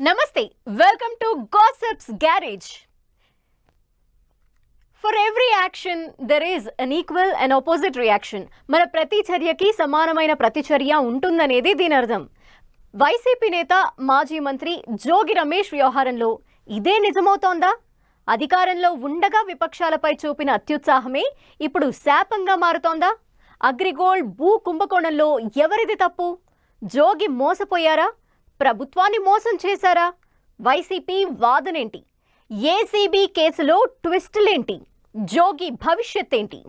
నమస్తే welcome to gossips garage for every action there is an equal and opposite reaction మన ప్రతి చర్యకి సమానమైన ప్రతిచర్య ఉంటుందనేది దీని అర్థం. వైసీపీ నేత మాజీ మంత్రి జోగి రమేష్ వ్యవహారంలో ఇదే నిజమవుతోందా? అధికారంలో ఉండగా విపక్షాలపై చూపిన అత్యుత్సాహమే ఇప్పుడు శాపంగా మారుతోందా? అగ్రిగోల్డ్ భూ కుంభకోణంలో ఎవరిది తప్పు? జోగి మోసపోయారా? ప్రభుత్వాన్ని మోసం చేశారా? వైసీపీ వాదనేంటి? ఏసీబీ కేసులో ట్విస్టులేంటి? జోగి భవిష్యత్ ఏంటి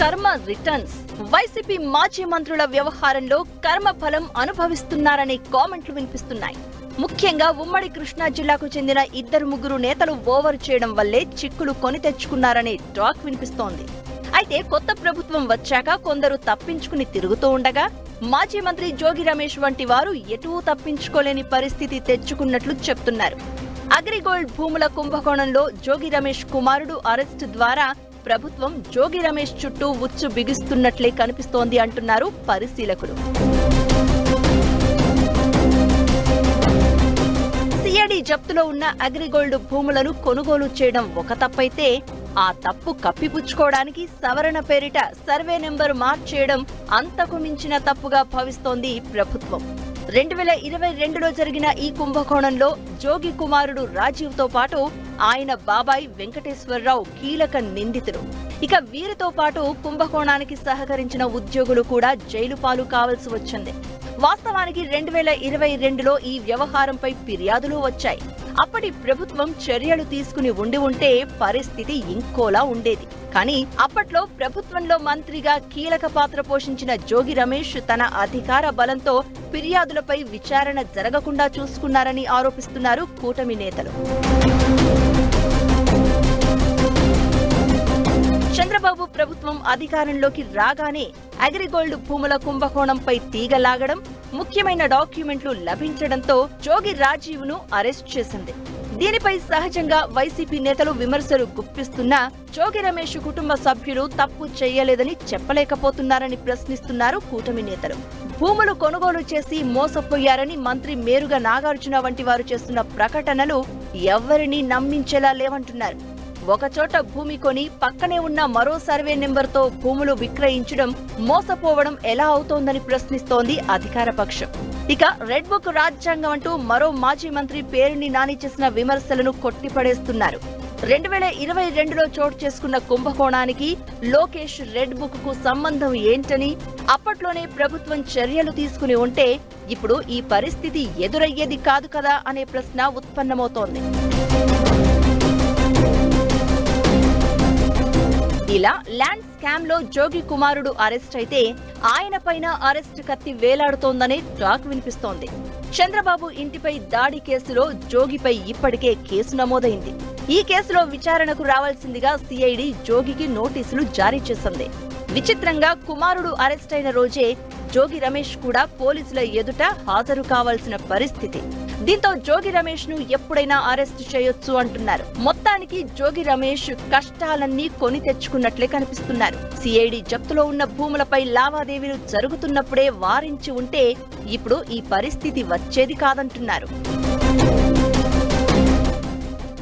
కర్మ రిటర్న్స్. వైసీపీ మాజీ మంత్రుల వ్యవహారంలో కర్మ ఫలం అనుభవిస్తున్నారనే కామెంట్లు వినిపిస్తున్నాయి. ముఖ్యంగా ఉమ్మడి కృష్ణా జిల్లాకు చెందిన ఇద్దరు ముగ్గురు నేతలు ఓవర్ చేయడం వల్లే చిక్కులు కొని తెచ్చుకున్నారనే టాక్ వినిపిస్తోంది. అయితే కొత్త ప్రభుత్వం వచ్చాక కొందరు తప్పించుకుని తిరుగుతూ ఉండగా మాజీ మంత్రి జోగి రమేష్ వంటి వారు ఎటూ తప్పించుకోలేని పరిస్థితి తెచ్చుకున్నట్లు చెప్తున్నారు. అగ్రిగోల్డ్ భూముల కుంభకోణంలో జోగి రమేష్ కుమారుడు అరెస్టు ద్వారా ప్రభుత్వం జోగి రమేష్ చుట్టూ ఉచ్చు బిగిస్తున్నట్లే కనిపిస్తోంది అంటున్నారు పరిశీలకులు. సిఐడి జప్తులో ఉన్న అగ్రిగోల్డ్ భూములను కొనుగోలు చేయడం ఒక తప్పైతే ఆ తప్పు కప్పిపుచ్చుకోవడానికి సవరణ పేరిట సర్వే నెంబర్ మార్చేయడం అంతకు మించిన తప్పుగా భావిస్తోంది ప్రభుత్వం. రెండు వేల ఇరవై రెండులో జరిగిన ఈ కుంభకోణంలో జోగి కుమారుడు రాజీవ్తో పాటు ఆయన బాబాయ్ వెంకటేశ్వరరావు కీలక నిందితుడు ఇక వీరితో పాటు కుంభకోణానికి సహకరించిన ఉద్యోగులు కూడా జైలు పాలు కావాల్సి వచ్చింది. వాస్తవానికి రెండు వేల ఇరవై రెండులో ఈ వ్యవహారంపై ఫిర్యాదులు వచ్చాయి. అప్పటి ప్రభుత్వం చర్యలు తీసుకుని ఉండి ఉంటే పరిస్థితి ఇంకోలా ఉండేది. కానీ అప్పట్లో ప్రభుత్వంలో మంత్రిగా కీలక పాత్ర పోషించిన జోగి రమేష్ తన అధికార బలంతో ఫిర్యాదులపై విచారణ జరగకుండా చూసుకున్నారని ఆరోపిస్తున్నారు కూటమి నేతలు. చంద్రబాబు ప్రభుత్వం అధికారంలోకి రాగానే అగ్రిగోల్డ్ భూముల కుంభకోణంపై తీగలాగడం ముఖ్యమైన డాక్యుమెంట్లు లభించడంతో జోగి రాజీవ్ను అరెస్ట్ చేసింది. దీనిపై సహజంగా వైసీపీ నేతలు విమర్శలు గుప్పిస్తున్నా జోగి రమేష్ కుటుంబ సభ్యులు తప్పు చేయలేదని చెప్పలేకపోతున్నారని ప్రశ్నిస్తున్నారు కూటమి నేతలు. భూములు కొనుగోలు చేసి మోసపోయారని మంత్రి మేరుగా నాగార్జున వంటి వారు చేస్తున్న ప్రకటనలు ఎవ్వరినీ నమ్మించేలా లేవంటున్నారు. ఒకచోట భూమి కొని పక్కనే ఉన్న మరో సర్వే నెంబర్తో భూములు విక్రయించడం మోసపోవడం ఎలా అవుతోందని ప్రశ్నిస్తోంది అధికార పక్షం. ఇక రెడ్ బుక్ రాజ్యాంగం అంటూ మరో మాజీ మంత్రి పేరుని నాని చేసిన విమర్శలను కొట్టిపడేస్తున్నారు. రెండు వేల ఇరవై రెండులో చోటు చేసుకున్న కుంభకోణానికి లోకేష్ రెడ్ బుక్కు సంబంధం ఏంటని అప్పట్లోనే ప్రభుత్వం చర్యలు తీసుకుని ఉంటే ఇప్పుడు ఈ పరిస్థితి ఎదురయ్యేది కాదు కదా అనే ప్రశ్న ఉత్పన్నమవుతోంది. ఇలా ల్యాండ్ స్కామ్లో జోగి కుమారుడు అరెస్ట్ అయితే ఆయన పైన అరెస్ట్ కత్తి వేలాడుతోందనే టాక్ వినిపిస్తోంది. చంద్రబాబు ఇంటిపై దాడి కేసులో జోగిపై ఇప్పటికే కేసు నమోదైంది. ఈ కేసులో విచారణకు రావాల్సిందిగా సిఐడి జోగికి నోటీసులు జారీ చేసింది. విచిత్రంగా కుమారుడు అరెస్ట్ అయిన రోజే జోగి రమేష్ కూడా పోలీసుల ఎదుట హాజరు కావాల్సిన పరిస్థితి. దీంతో జోగి రమేష్ను ఎప్పుడైనా అరెస్ట్ చేయొచ్చు అంటున్నారు. మొత్తానికి జోగి రమేష్ కష్టాలన్నీ కొని తెచ్చుకున్నట్లే కనిపిస్తున్నారు. సిఐడి జప్తులో ఉన్న భూములపై లావాదేవీలు జరుగుతున్నప్పుడే వారించి ఉంటే ఇప్పుడు ఈ పరిస్థితి వచ్చేది కాదంటున్నారు.